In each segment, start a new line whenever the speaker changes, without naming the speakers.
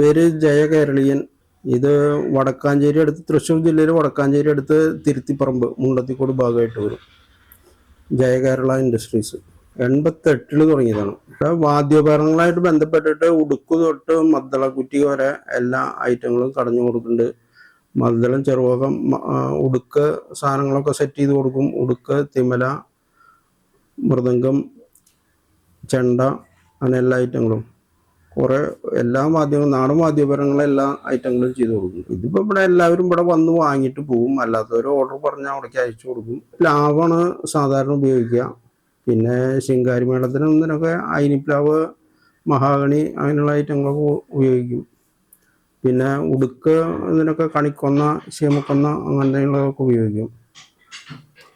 പേര് ജയ കേരളീയൻ. ഇത് വടക്കാഞ്ചേരി അടുത്ത് തൃശ്ശൂർ ജില്ലയിൽ വടക്കാഞ്ചേരി അടുത്ത് തിരുത്തിപ്പറമ്പ് മുണ്ടത്തിക്കോട് ഭാഗമായിട്ട് വരും. ജയ കേരള ഇൻഡസ്ട്രീസ്. എൺപത്തെട്ടിൽ തുടങ്ങിയതാണ്. ഇവിടെ വാദ്യോപകരണങ്ങളായിട്ട് ബന്ധപ്പെട്ടിട്ട് ഉടുക്കു തൊട്ട് മദ്ദളക്കുറ്റി വരെ എല്ലാ ഐറ്റങ്ങളും കടഞ്ഞു കൊടുക്കുന്നുണ്ട്. മദ്ദളം ചെറുവകം ഉടുക്ക സാധനങ്ങളൊക്കെ സെറ്റ് ചെയ്ത് കൊടുക്കും. ഉടുക്ക് തിമല മൃദംഗം ചെണ്ട അങ്ങനെ എല്ലാ ഐറ്റങ്ങളും. കുറെ എല്ലാ മാധ്യമങ്ങളും നാടൻ വാദ്യോപകരണങ്ങളും എല്ലാ ഐറ്റങ്ങളും ചെയ്തു കൊടുക്കും. ഇതിപ്പോ ഇവിടെ എല്ലാവരും ഇവിടെ വന്ന് വാങ്ങിയിട്ട് പോകും. അല്ലാത്തവർ ഓർഡർ പറഞ്ഞാൽ അവിടേക്ക് അയച്ചു കൊടുക്കും. പ്ലാവാണ് സാധാരണ ഉപയോഗിക്കുക. പിന്നെ ശിങ്കാരി മേളത്തിനും ഇതിനൊക്കെ അയിനിപ്ലാവ് മഹാഗണി അങ്ങനെയുള്ള ഐറ്റങ്ങളൊക്കെ ഉപയോഗിക്കും. പിന്നെ ഉടുക്ക് ഇതിനൊക്കെ കണിക്കൊന്ന ശീമക്കൊന്ന അങ്ങനെയുള്ളതൊക്കെ ഉപയോഗിക്കും.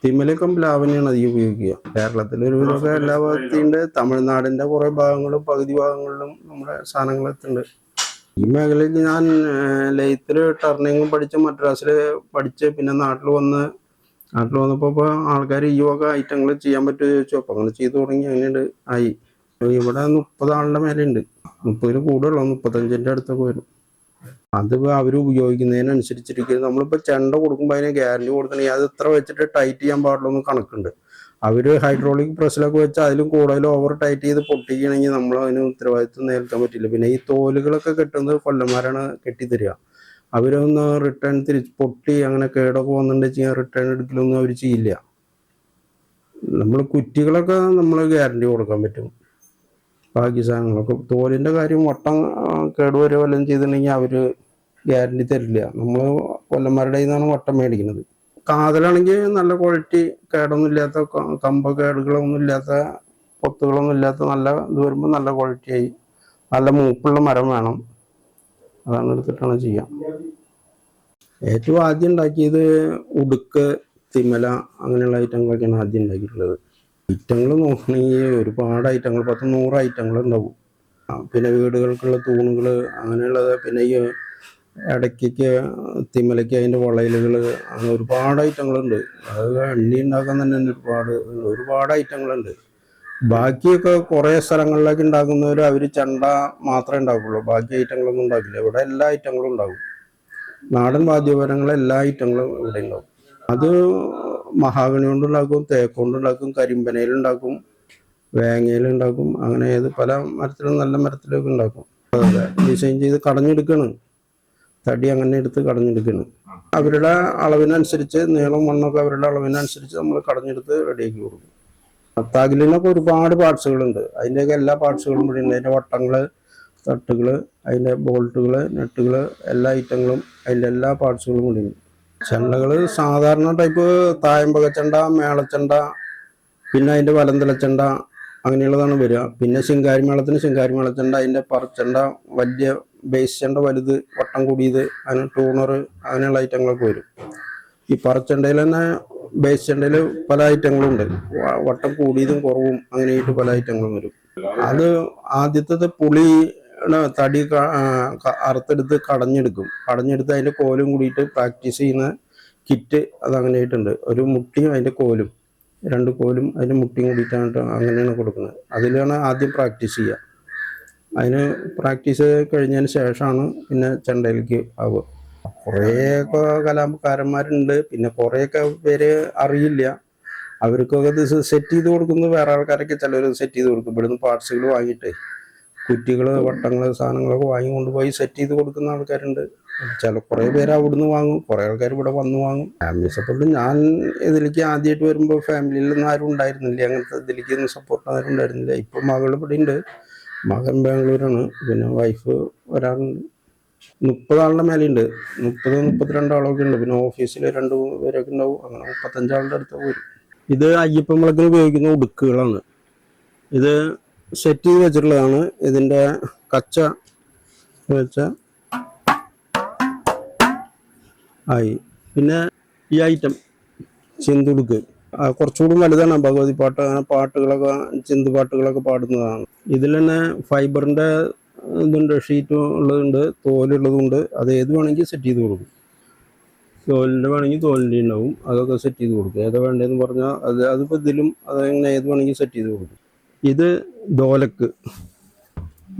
തിമ്മലക്കം പ്ലാവനെയാണ് അധികം ഉപയോഗിക്കുക. കേരളത്തിൽ ഒരുവിധമൊക്കെ എല്ലാ ഭാഗത്തുണ്ട്. തമിഴ്നാടിന്റെ കുറെ ഭാഗങ്ങളും പകുതി ഭാഗങ്ങളിലും നമ്മുടെ സാധനങ്ങൾ എത്തുന്നുണ്ട് ഈ മേഖലയിൽ ഞാൻ ലെയ്ത്തിൽ ടർണിങ്ങും പഠിച്ച് മദ്രാസിൽ പഠിച്ച് പിന്നെ നാട്ടിൽ വന്ന് നാട്ടിൽ വന്നപ്പോൾ ഇപ്പോൾ ആൾക്കാർ ഈ വക ഐറ്റങ്ങൾ ചെയ്യാൻ പറ്റുമോ ചോദിച്ചു. അപ്പോൾ അങ്ങനെ ചെയ്തു തുടങ്ങി. അങ്ങനെയുണ്ട് ആയി. ഇവിടെ മുപ്പത് ആളുടെ മേലെയുണ്ട് മുപ്പതിന് കൂടുതലുള്ള. മുപ്പത്തഞ്ചിന്റെ അടുത്തൊക്കെ വരും. അത് അവർ ഉപയോഗിക്കുന്നതിനനുസരിച്ചിരിക്കും. നമ്മളിപ്പോൾ ചെണ്ട കൊടുക്കുമ്പോൾ അതിന് ഗ്യാരണ്ടി കൊടുക്കണമെങ്കിൽ അത് ഇത്ര വെച്ചിട്ട് ടൈറ്റ് ചെയ്യാൻ പാടുള്ളൂ എന്ന് കണക്കുണ്ട്. അവർ ഹൈഡ്രോളിക് പ്രസ്സിലൊക്കെ വെച്ച് അതിലും കൂടുതൽ ഓവർ ടൈറ്റ് ചെയ്ത് പൊട്ടിക്കണമെങ്കിൽ നമ്മൾ അതിന് ഉത്തരവാദിത്വം നേൽക്കാൻ പറ്റില്ല. പിന്നെ ഈ തോലുകളൊക്കെ കെട്ടുന്നത് കൊല്ലന്മാരാണ് കെട്ടിത്തരിക. അവരൊന്ന് റിട്ടേൺ തിരിച്ച് പൊട്ടി അങ്ങനെ കേടൊക്കെ വന്നിട്ടുണ്ടെങ്കിൽ റിട്ടേൺ എടുക്കലൊന്നും അവർ ചെയ്യില്ല. നമ്മൾ കുറ്റികളൊക്കെ നമ്മൾ ഗ്യാരണ്ടി കൊടുക്കാൻ പറ്റും. ബാക്കി സാധനങ്ങളൊക്കെ. തോലിന്റെ കാര്യം വട്ടം കേടുവരെ വല്ലതും ചെയ്തിട്ടുണ്ടെങ്കിൽ അവർ ഗ്യാരണ്ടി തരില്ല. നമ്മൾ കൊല്ലന്മാരുടെ നിന്നാണ് വട്ടം മേടിക്കുന്നത്. കാതലാണെങ്കിൽ നല്ല ക്വാളിറ്റി കേടൊന്നും ഇല്ലാത്ത കമ്പ കേടുകളൊന്നും ഇല്ലാത്ത പൊത്തുകളൊന്നും ഇല്ലാത്ത നല്ല ഇത് വരുമ്പോൾ നല്ല ക്വാളിറ്റിയായി നല്ല മൂപ്പുള്ള മരം വേണം. അതാണ് എടുത്തിട്ടാണ് ചെയ്യാം. ഏറ്റവും ആദ്യം ഉണ്ടാക്കിയത് ഉടുക്ക് തിമല അങ്ങനെയുള്ള ഐറ്റങ്ങളൊക്കെയാണ് ആദ്യം ഉണ്ടാക്കിയിട്ടുള്ളത്. ഐറ്റങ്ങൾ നോക്കണമെങ്കിൽ ഒരുപാട് ഐറ്റങ്ങൾ പത്ത് നൂറ് ഐറ്റങ്ങൾ ഉണ്ടാവും. പിന്നെ വീടുകൾക്കുള്ള തൂണുകൾ അങ്ങനെയുള്ളത് പിന്നെ ഈ ഇടയ്ക്ക് തിമലയ്ക്ക് അതിന്റെ വളയലുകൾ അങ്ങനെ ഒരുപാട് ഐറ്റങ്ങളുണ്ട്. അത് എണ്ണി ഉണ്ടാക്കാൻ തന്നെ ഒരുപാട് ഒരുപാട് ഐറ്റങ്ങളുണ്ട്. ബാക്കിയൊക്കെ കുറേ സ്ഥലങ്ങളിലേക്ക് ഉണ്ടാക്കുന്നവർ അവർ ചണ്ട മാത്രമേ ഉണ്ടാക്കുള്ളൂ ബാക്കി ഐറ്റങ്ങളൊന്നും ഉണ്ടാക്കില്ല ഇവിടെ എല്ലാ ഐറ്റങ്ങളും ഉണ്ടാകും നാടൻ വാദ്യോപകരണങ്ങൾ എല്ലാ ഐറ്റങ്ങളും ഇവിടെ ഉണ്ടാവും. അത് മഹാഗണി കൊണ്ടുണ്ടാക്കും തേക്ക് കൊണ്ടുണ്ടാക്കും കരിമ്പനയിലുണ്ടാക്കും വേങ്ങയിലുണ്ടാക്കും അങ്ങനെ ഏത് പല മരത്തിലും നല്ല മരത്തിലൊക്കെ ഉണ്ടാക്കും. ഡിസൈൻ ചെയ്ത് കടഞ്ഞെടുക്കണം. തടി അങ്ങനെ എടുത്ത് കടഞ്ഞെടുക്കണം അവരുടെ അളവിനനുസരിച്ച് നീളം മണ്ണൊക്കെ അവരുടെ അളവിനനുസരിച്ച് നമ്മൾ കടഞ്ഞെടുത്ത് റെഡിയാക്കി കൊടുക്കും. തകിലിനൊക്കെ ഒരുപാട് പാർട്സുകളുണ്ട്. അതിന്റെയൊക്കെ എല്ലാ പാർട്സുകളും ഇവിടെ ഉണ്ട് അതിന്റെ വട്ടങ്ങൾ തട്ടുകൾ അതിന്റെ ബോൾട്ടുകൾ നെട്ടുകൾ എല്ലാ ഐറ്റങ്ങളും അതിന്റെ എല്ലാ പാർട്സുകളും കൂടി ഉണ്ട് ചെണ്ടകൾ സാധാരണ ടൈപ്പ് തായമ്പക ചെണ്ട മേളച്ചെണ്ട പിന്നെ അതിന്റെ വലന്തലച്ചെണ്ട അങ്ങനെയുള്ളതാണ് വരിക. പിന്നെ ശിങ്കാരി മേളത്തിന് ശിങ്കാരി മേളച്ചെണ്ട അതിന്റെ പറച്ചെണ്ട വലിയ ബേസ് വലുത് വട്ടം കൂടിയത് അതിന് ടൂണർ അങ്ങനെയുള്ള ഐറ്റങ്ങളൊക്കെ വരും. ഈ പറച്ചെണ്ടയിൽ തന്നെ ബേസ് ചെണ്ടയിൽ പല ഐറ്റങ്ങളും ഉണ്ട് വട്ടം കൂടിയതും കുറവും അങ്ങനെയായിട്ട് പല ഐറ്റങ്ങളും വരും. അത് ആദ്യത്തത് പുളി തടി അറുത്തെടുത്ത് കടഞ്ഞെടുക്കും. കടഞ്ഞെടുത്ത് അതിന്റെ കോലും കൂടിയിട്ട് പ്രാക്ടീസ് ചെയ്യുന്ന കിറ്റ് അത് അങ്ങനെയായിട്ടുണ്ട് ഒരു മുട്ടിയും അതിന്റെ കോലും രണ്ട് കോലും അതിന്റെ മുട്ടിയും കൂടിയിട്ടാണ് അങ്ങനെയാണ് കൊടുക്കുന്നത്. അതിലാണ് ആദ്യം പ്രാക്ടീസ് ചെയ്യുക. അതിന് പ്രാക്ടീസ് കഴിഞ്ഞതിന് ശേഷമാണ് പിന്നെ ചെണ്ടയിലേക്ക് ആവുക. കുറേയൊക്കെ കലാകാരന്മാരുണ്ട്. പിന്നെ കുറേയൊക്കെ പേര് അറിയില്ല. അവർക്കൊക്കെ ഇത് സെറ്റ് ചെയ്ത് കൊടുക്കുന്നത് വേറെ ആൾക്കാരൊക്കെ ചിലർ സെറ്റ് ചെയ്ത് കൊടുക്കും. ഇവിടുന്ന് പാർട്സുകൾ വാങ്ങിയിട്ട് കുറ്റികൾ വട്ടങ്ങൾ സാധനങ്ങളൊക്കെ വാങ്ങി കൊണ്ടുപോയി സെറ്റ് ചെയ്ത് കൊടുക്കുന്ന ആൾക്കാരുണ്ട്. ചില കുറേ പേര് അവിടുന്ന് വാങ്ങും. കുറേ ആൾക്കാർ ഇവിടെ വന്ന് വാങ്ങും. ഫാമിലി സപ്പോർട്ട് ഞാൻ ഇതിലേക്ക് ആദ്യമായിട്ട് വരുമ്പോൾ ഫാമിലിയിൽ ഒന്നും ആരും ഉണ്ടായിരുന്നില്ല. അങ്ങനത്തെ ഇതിലേക്ക് ഒന്നും സപ്പോർട്ട് ആരും ഉണ്ടായിരുന്നില്ല. ഇപ്പം മകൾ ഇവിടെ ഉണ്ട് മകൻ ബാംഗ്ലൂരാണ്. പിന്നെ വൈഫ് ഒരാളുണ്ട് മുപ്പതാളുടെ മേലെയുണ്ട്. മുപ്പത് മുപ്പത്തിരണ്ടാളൊക്കെ ഉണ്ട് പിന്നെ ഓഫീസിൽ രണ്ട് പേരൊക്കെ ഉണ്ടാവും. അങ്ങനെ മുപ്പത്തഞ്ചാളുടെ അടുത്ത് വരും ഇത് അയ്യപ്പൻ വിളക്കിന് ഉപയോഗിക്കുന്ന ഉടുക്കുകളാണ്. ഇത് സെറ്റ് ചെയ്ത് വെച്ചിട്ടുള്ളതാണ്. ഇതിന്റെ കച്ച വെച്ച ആയി. പിന്നെ ഈ ഐറ്റം ചിന്തുടുക്ക്. കുറച്ചുകൂടി വലുതാണ് ഭഗവതി പാട്ട്. അങ്ങനെ പാട്ടുകളൊക്കെ ചിന്തു പാട്ടുകളൊക്കെ പാടുന്നതാണ്. ഇതിൽ തന്നെ ഫൈബറിന്റെ ഇതുണ്ട് ഷീറ്റ് ഉള്ളതുണ്ട് തോലുള്ളതുണ്ട്. അത് ഏത് വേണമെങ്കിൽ സെറ്റ് ചെയ്ത് കൊടുക്കും. തോലിന്റെ വേണമെങ്കിൽ തോലിന്റെ ഉണ്ടാവും അതൊക്കെ സെറ്റ് ചെയ്ത് കൊടുക്കും. ഏതാ വേണ്ടതെന്ന് പറഞ്ഞാൽ അത് അതിപ്പോൾ ഇതിലും അത് എങ്ങനെ ഏത് വേണമെങ്കിൽ സെറ്റ് ചെയ്ത് കൊടുക്കും. ഇത് ദോലക്ക്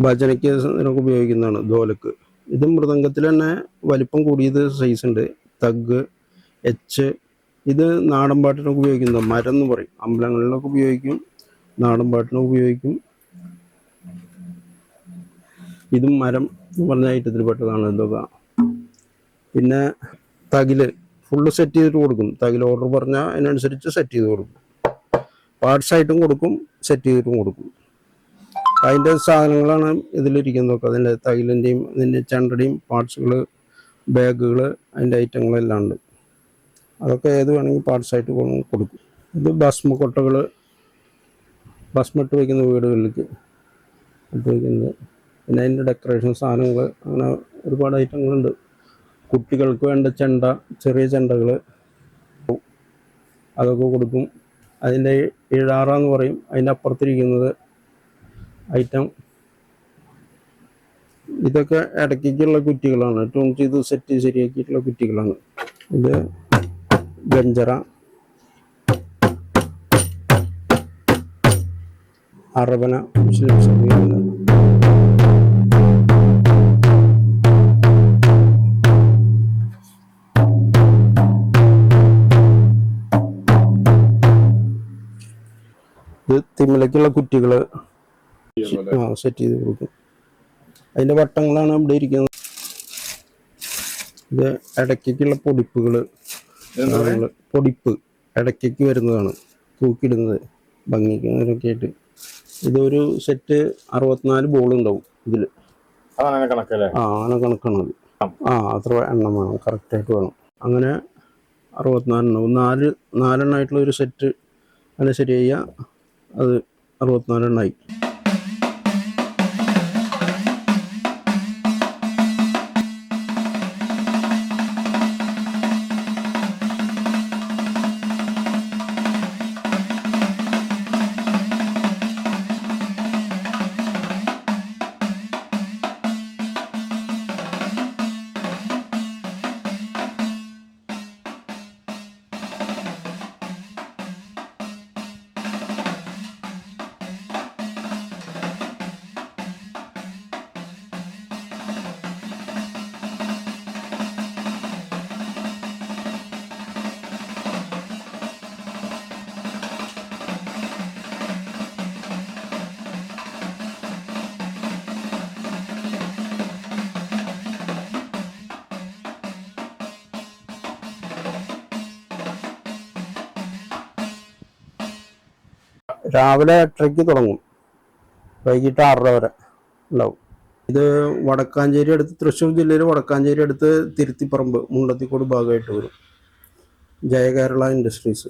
ഭജനയ്ക്ക് ഇതിനൊക്കെ ഉപയോഗിക്കുന്നതാണ് ദോലക്ക് ഇത് മൃദംഗത്തിൽ തന്നെ വലിപ്പം കൂടിയത് സൈസ് ഉണ്ട്. തഗ് എച്ച് ഇത് നാടൻ പാട്ടിനൊക്കെ ഉപയോഗിക്കുന്നത് മരം എന്ന് പറയും. അമ്പലങ്ങളിലൊക്കെ ഉപയോഗിക്കും. നാടൻ പാട്ടിനൊക്കെ ഉപയോഗിക്കും. ഇതും മരം എന്ന് പറഞ്ഞ ഐറ്റത്തിൽ പെട്ടതാണ് ഇതൊക്കെ പിന്നെ തകിൽ. ഫുള്ള് സെറ്റ് ചെയ്തിട്ട് കൊടുക്കും. തകിൽ ഓർഡർ പറഞ്ഞാൽ അതിനനുസരിച്ച് സെറ്റ് ചെയ്ത് കൊടുക്കും. പാർട്സ് ആയിട്ടും കൊടുക്കും സെറ്റ് ചെയ്തിട്ടും കൊടുക്കും. അതിന്റെ സാധനങ്ങളാണ് ഇതിലിരിക്കുന്നതൊക്കെ. അതിന്റെ തകിലിന്റെയും അതിന്റെ ചണ്ടടിയും പാർട്സുകൾ ബാഗുകൾ അതിന്റെ ഐറ്റങ്ങളെല്ലാം ഉണ്ട്. അതൊക്കെ ഏത് വേണമെങ്കിൽ പാർട്സായിട്ട് കൊടുക്കും. ഇത് ഭസ്മ കൊട്ടകൾ ഭസ്മ ഇട്ട് വയ്ക്കുന്ന വീടുകളിലേക്ക് ഇട്ട് വയ്ക്കുന്നത് പിന്നെ അതിന്റെ ഡെക്കറേഷൻ സാധനങ്ങൾ അങ്ങനെ ഒരുപാട് ഐറ്റങ്ങളുണ്ട് കുട്ടികൾക്ക് വേണ്ട ചെണ്ട ചെറിയ ചെണ്ടകൾ അതൊക്കെ കൊടുക്കും. അതിന്റെ ഇഴാറാന്ന് പറയും. അതിന്റെ അപ്പുറത്തിരിക്കുന്നത് ഐറ്റം ഇതൊക്കെ ഇടയ്ക്കുള്ള കുറ്റികളാണ്. ട്യൂൺ ചെയ്ത് സെറ്റ് ശരിയാക്കിയിട്ടുള്ള കുറ്റികളാണ്. ഇത് ഗഞ്ചറ അറബന മുസ്ലിം ഉപയോഗിക്കുന്നത് ഇത് തിമ്മലക്കുള്ള കുറ്റികൾ സെറ്റ് ചെയ്ത് കൊടുക്കും. അതിന്റെ വട്ടങ്ങളാണ് ഇവിടെ ഇരിക്കുന്നത്. ഇത് ഇടയ്ക്കുള്ള പൊടിപ്പുകൾ പൊടിപ്പ് ഇടയ്ക്കേക്ക് വരുന്നതാണ്. തൂക്കിയിടുന്നത്. ഭംഗിക്ക് അങ്ങനെയൊക്കെ ആയിട്ട്. ഇതൊരു സെറ്റ് അറുപത്തിനാല് ബോൾ ഉണ്ടാവും ഇതിൽ ആ അങ്ങനെ കണക്കാണത്. ആ അത്ര എണ്ണം വേണം. കറക്റ്റായിട്ട് വേണം. അങ്ങനെ അറുപത്തിനാലെണ്ണം. നാല് നാലെണ്ണമായിട്ടുള്ള ഒരു സെറ്റ് അങ്ങനെ ശരി ചെയ്യുക അത് അറുപത്തിനാലെണ്ണമായി രാവിലെ എട്ടരയ്ക്ക് തുടങ്ങും. വൈകിട്ട് ആറര വരെ ഉണ്ടാവും. ഇത് വടക്കാഞ്ചേരി അടുത്ത് തൃശ്ശൂർ ജില്ലയിൽ വടക്കാഞ്ചേരി അടുത്ത് തിരുത്തിപ്പറമ്പ് മുണ്ടത്തിക്കോട് ഭാഗമായിട്ട് വരും. ജയകേരള ഇൻഡസ്ട്രീസ്.